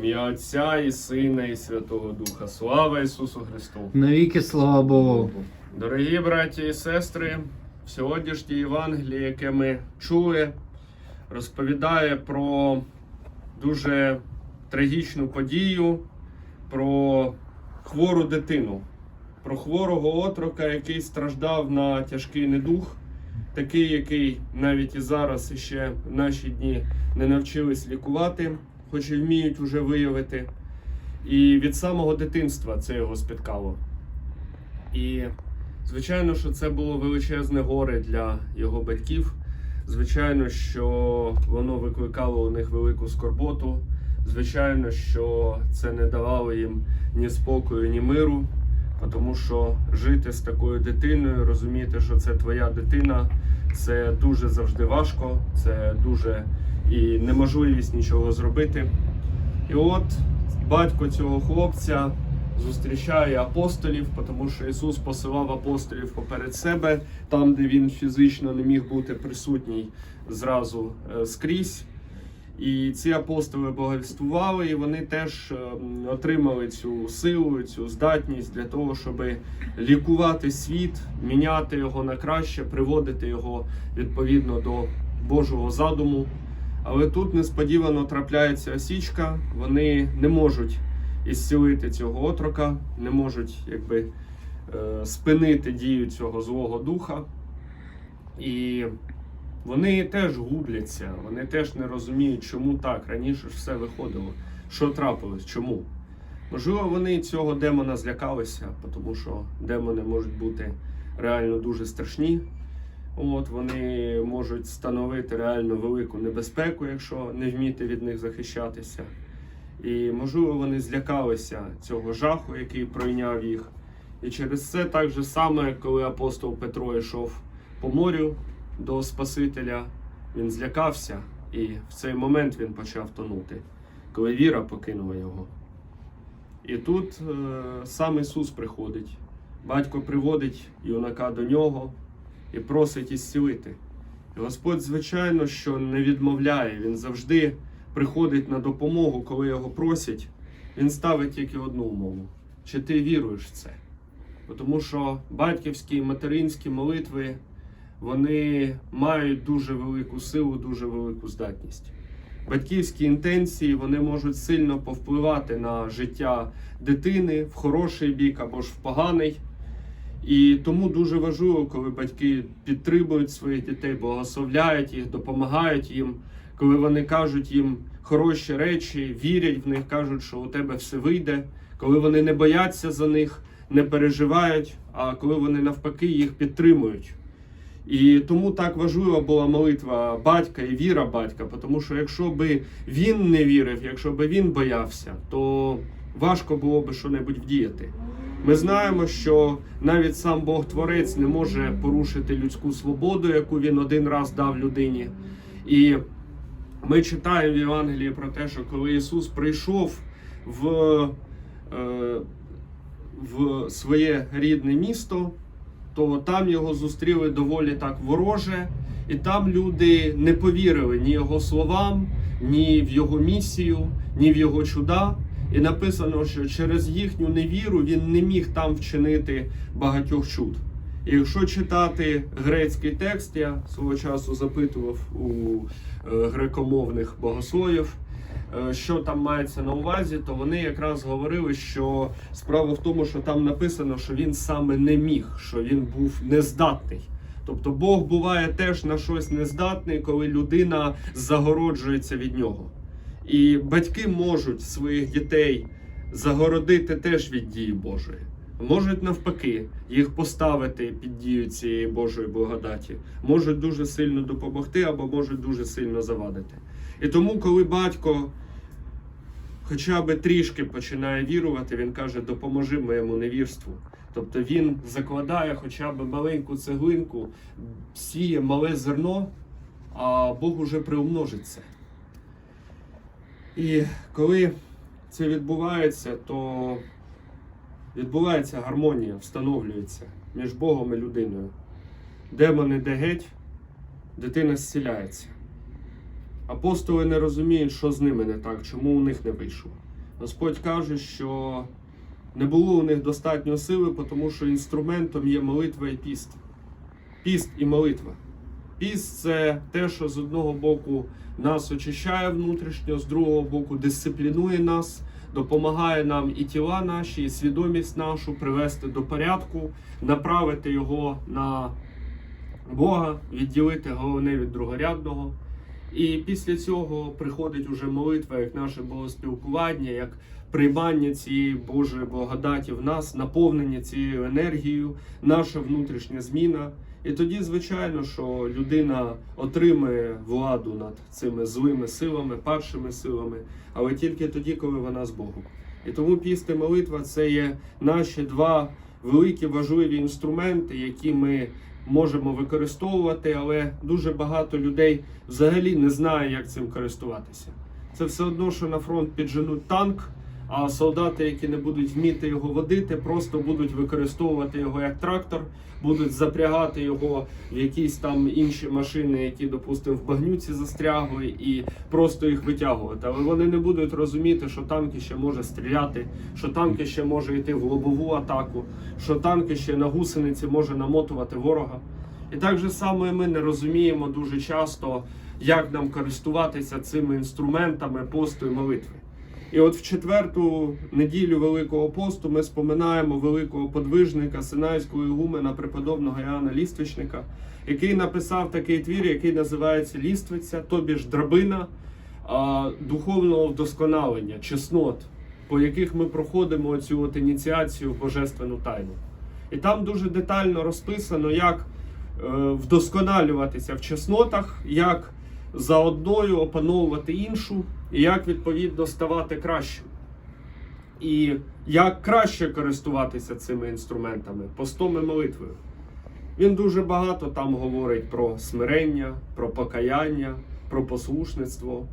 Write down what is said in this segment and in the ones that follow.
ім'я Отця і Сина, і Святого Духа. Слава Ісусу Христу! Навіки слава Богу. Дорогі браті і сестри, сьогоднішнє Євангеліє, яке ми чули, розповідає про дуже трагічну подію, про хвору дитину, про хворого отрока, який страждав на тяжкий недух, такий, який навіть і зараз ще в наші дні не навчились лікувати, хоч і вміють уже виявити. І від самого дитинства це його спіткало. І звичайно, що це було величезне горе для його батьків. Звичайно, що воно викликало у них велику скорботу. Звичайно, що це не давало їм ні спокою, ні миру, тому що жити з такою дитиною, розуміти, що це твоя дитина, це дуже завжди важко, це дуже і неможливість нічого зробити. І от батько цього хлопця зустрічає апостолів, тому що Ісус посилав апостолів поперед себе, там, де він фізично не міг бути присутній зразу е, скрізь. І ці апостоли благовіствували, і вони теж е, отримали цю силу, цю здатність для того, щоб лікувати світ, міняти його на краще, приводити його відповідно до Божого задуму. Але тут несподівано трапляється осічка, вони не можуть ісцілити цього отрока, не можуть якби, е, спинити дію цього злого духа. І вони теж губляться, вони теж не розуміють, чому так. Раніше ж все виходило. Що трапилось? Чому? Можливо, вони цього демона злякалися, тому що демони можуть бути реально дуже страшні. От вони можуть становити реально велику небезпеку, якщо не вміти від них захищатися. І можливо вони злякалися цього жаху, який пройняв їх. І через це так же саме, коли апостол Петро йшов по морю до Спасителя, він злякався, і в цей момент він почав тонути, коли віра покинула його. І тут е, сам Ісус приходить. Батько приводить юнака до нього і просить ісцілити. І Господь, звичайно, що не відмовляє, Він завжди приходить на допомогу, коли його просять. Він ставить тільки одну умову: чи ти віруєш в це? Тому що батьківські і материнські молитви вони мають дуже велику силу, дуже велику здатність. Батьківські інтенції вони можуть сильно повпливати на життя дитини в хороший бік або ж в поганий. І тому дуже важливо, коли батьки підтримують своїх дітей, благословляють їх, допомагають їм, коли вони кажуть їм хороші речі, вірять в них, кажуть, що у тебе все вийде, коли вони не бояться за них, не переживають, а коли вони навпаки їх підтримують. І тому так важлива була молитва батька і віра батька, тому що якщо би він не вірив, якщо би він боявся, то важко було би що-небудь вдіяти. Ми знаємо, що навіть сам Бог Творець не може порушити людську свободу, яку він один раз дав людині. І ми читаємо в Євангелії про те, що коли Ісус прийшов в, е, в своє рідне місто, то там його зустріли доволі так вороже, і там люди не повірили ні його словам, ні в його місію, ні в його чуда. І написано, що через їхню невіру він не міг там вчинити багатьох чуд. І якщо читати грецький текст, я свого часу запитував у е, грекомовних богословів, е, що там мається на увазі, то вони якраз говорили, що справа в тому, що там написано, що він саме не міг, що він був нездатний. Тобто Бог буває теж на щось нездатний, коли людина загороджується від нього. І батьки можуть своїх дітей загородити теж від дії Божої. Можуть навпаки їх поставити під дію цієї Божої благодаті, можуть дуже сильно допомогти або можуть дуже сильно завадити. І тому, коли батько хоча б трішки починає вірувати, він каже: допоможи моєму невірству. Тобто він закладає хоча б маленьку цеглинку, сіє мале зерно, а Бог уже приумножить це. І коли це відбувається, то відбувається гармонія, встановлюється між Богом і людиною. Демон іде геть, дитина зціляється. Апостоли не розуміють, що з ними не так, чому у них не вийшло. Господь каже, що не було у них достатньо сили, тому що інструментом є молитва і піст. Піст і молитва. Піст це те, що з одного боку нас очищає внутрішньо, з другого боку дисциплінує нас, допомагає нам і тіла наші, і свідомість нашу привести до порядку, направити його на Бога, відділити головне від другорядного. І після цього приходить уже молитва, як наше богоспілкування, як приймання цієї Божої благодаті в нас, наповнення цією енергією, наша внутрішня зміна. І тоді, звичайно, що людина отримує владу над цими злими силами, падшими силами, але тільки тоді, коли вона з Богом. І тому піст і молитва це є наші два великі важливі інструменти, які ми можемо використовувати, але дуже багато людей взагалі не знає, як цим користуватися. Це все одно, що на фронт підженуть танк, а солдати, які не будуть вміти його водити, просто будуть використовувати його як трактор, будуть запрягати його в якісь там інші машини, які, допустимо, в багнюці застрягли, і просто їх витягувати. Але вони не будуть розуміти, що танки ще може стріляти, що танки ще може йти в лобову атаку, що танки ще на гусениці може намотувати ворога. І так же само ми не розуміємо дуже часто, як нам користуватися цими інструментами посту і молитви. І от в четверту неділю Великого посту ми споминаємо великого подвижника Синайського ігумена преподобного Іоанна Ліствичника, який написав такий твір, який називається Ліствиця, тобі ж драбина духовного вдосконалення, чеснот, по яких ми проходимо цю от ініціацію в божественну тайну. І там дуже детально розписано, як е, вдосконалюватися в чеснотах, як за одною опановувати іншу, і як відповідно ставати кращим. І як краще користуватися цими інструментами, постом і молитвою. Він дуже багато там говорить про смирення, про покаяння, про послушництво.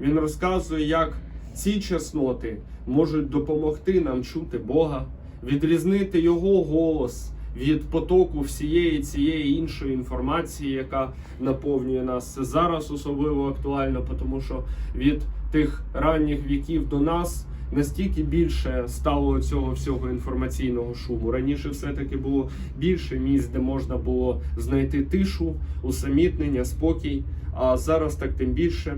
Він розказує, як ці чесноти можуть допомогти нам чути Бога, відрізнити Його голос від потоку всієї цієї іншої інформації, яка наповнює нас. Це зараз особливо актуально, тому що від тих ранніх віків до нас настільки більше стало цього всього інформаційного шуму. Раніше все-таки було більше місць, де можна було знайти тишу, усамітнення, спокій. А зараз так тим більше.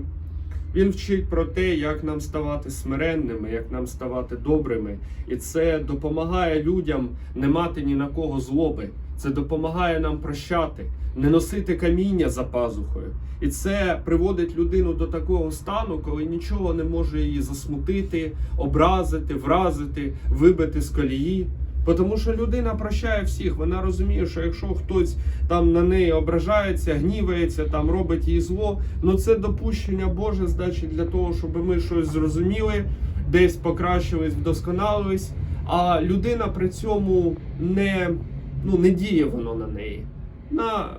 Він вчить про те, як нам ставати смиренними, як нам ставати добрими, і це допомагає людям не мати ні на кого злоби. Це допомагає нам прощати, не носити каміння за пазухою. І це приводить людину до такого стану, коли нічого не може її засмутити, образити, вразити, вибити з колії. Тому що людина прощає всіх. Вона розуміє, що якщо хтось там на неї ображається, гнівається, там робить їй зло, ну це допущення Боже здачі для того, щоб ми щось зрозуміли, десь покращились, вдосконалились. А людина при цьому не, ну, не діє воно на неї. Вона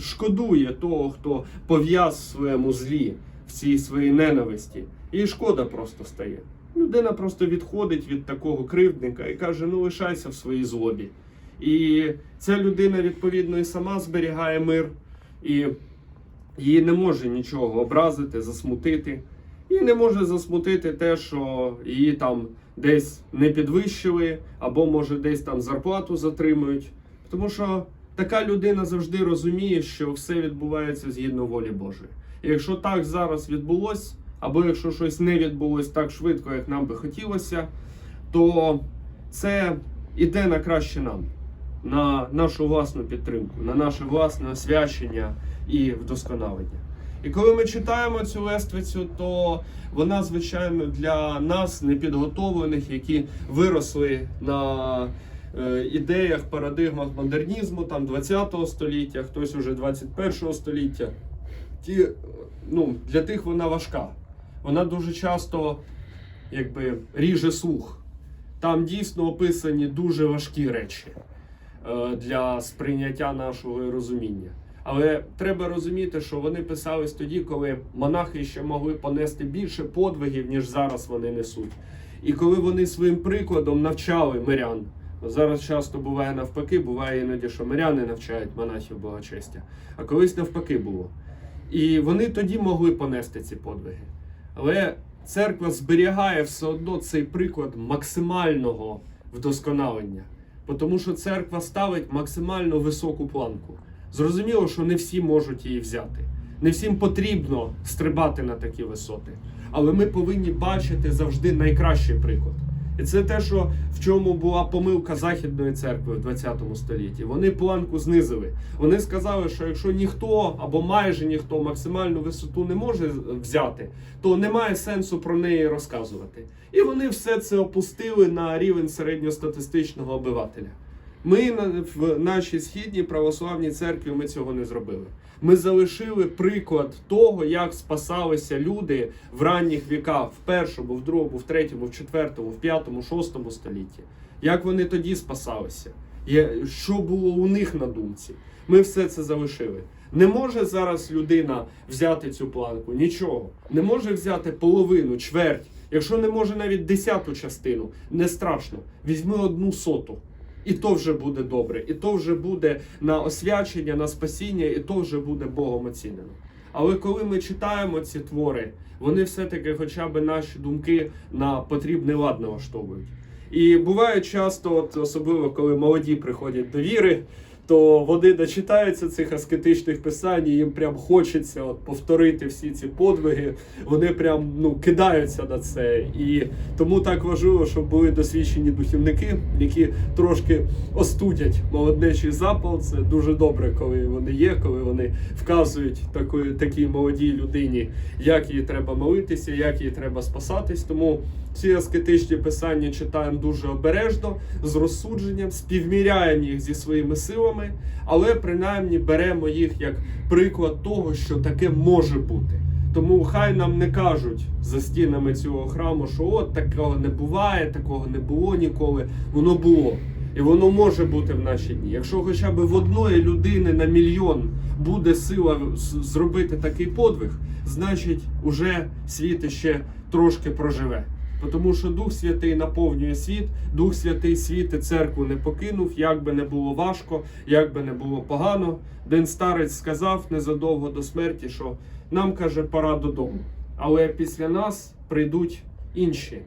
шкодує того, хто пов'яз своєму злі, в цій своїй ненависті. Їй шкода просто стає. Людина просто відходить від такого кривдника і каже: ну лишайся в своїй злобі. І ця людина, відповідно, і сама зберігає мир, і її не може нічого образити, засмутити. І не може засмутити те, що її там десь не підвищили, або може десь там зарплату затримують. Тому що така людина завжди розуміє, що все відбувається згідно волі Божої. І якщо так зараз відбулось, або якщо щось не відбулось так швидко, як нам би хотілося, то це іде на краще нам, на нашу власну підтримку, на наше власне освячення і вдосконалення. І коли ми читаємо цю лествицю, то вона, звичайно, для нас непідготовлених, які виросли на е, ідеях, парадигмах модернізму, там 20 століття, хтось уже 21 століття. Ті, ну, для тих вона важка. Вона дуже часто якби, ріже слух. Там дійсно описані дуже важкі речі е, для сприйняття нашого розуміння. Але треба розуміти, що вони писались тоді, коли монахи ще могли понести більше подвигів, ніж зараз вони несуть. І коли вони своїм прикладом навчали мирян. Зараз часто буває навпаки, буває іноді, що миряни навчають монахів благочестя, а колись навпаки було. І вони тоді могли понести ці подвиги. Але церква зберігає все одно цей приклад максимального вдосконалення. Тому що церква ставить максимально високу планку. Зрозуміло, що не всі можуть її взяти. Не всім потрібно стрибати на такі висоти. Але ми повинні бачити завжди найкращий приклад. І це те, що в чому була помилка Західної церкви в 20 столітті. Вони планку знизили. Вони сказали, що якщо ніхто або майже ніхто максимальну висоту не може взяти, то немає сенсу про неї розказувати. І вони все це опустили на рівень середньостатистичного обивателя. Ми в нашій східній православній церкві ми цього не зробили. Ми залишили приклад того, як спасалися люди в ранніх віках, в першому, в другому, в третьому, в четвертому, в п'ятому, шостому столітті. Як вони тоді спасалися? Що було у них на думці? Ми все це залишили. Не може зараз людина взяти цю планку, нічого. Не може взяти половину, чверть. Якщо не може навіть десяту частину, не страшно. Візьми одну соту. І то вже буде добре, і то вже буде на освячення, на спасіння, і то вже буде Богом оцінено. Але коли ми читаємо ці твори, вони все-таки хоча б наші думки на потрібний лад налаштовують. І буває часто, от особливо коли молоді приходять до віри, то вони дочитаються цих аскетичних писань, і їм прям хочеться от повторити всі ці подвиги. Вони прям ну кидаються на це. І тому так важливо, щоб були досвідчені духівники, які трошки остудять молоднечий запал. Це дуже добре, коли вони є, коли вони вказують такої, такій молодій людині, як їй треба молитися, як їй треба спасатись. Тому ці аскетичні писання читаємо дуже обережно, з розсудженням, співміряємо їх зі своїми силами, але принаймні беремо їх як приклад того, що таке може бути. Тому хай нам не кажуть за стінами цього храму, що от такого не буває, такого не було ніколи. Воно було. І воно може бути в наші дні. Якщо хоча б в одної людини на мільйон буде сила зробити такий подвиг, значить уже світ ще трошки проживе. Тому що Дух Святий наповнює світ, Дух Святий світ і церкву не покинув, як би не було важко, як би не було погано. Ден старець сказав незадовго до смерті, що нам каже, пора додому. Але після нас прийдуть інші.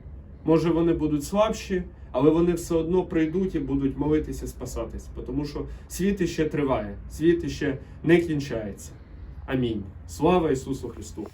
Може, вони будуть слабші, але вони все одно прийдуть і будуть молитися, спасатись. Тому що світ іще триває, світ іще не кінчається. Амінь. Слава Ісусу Христу!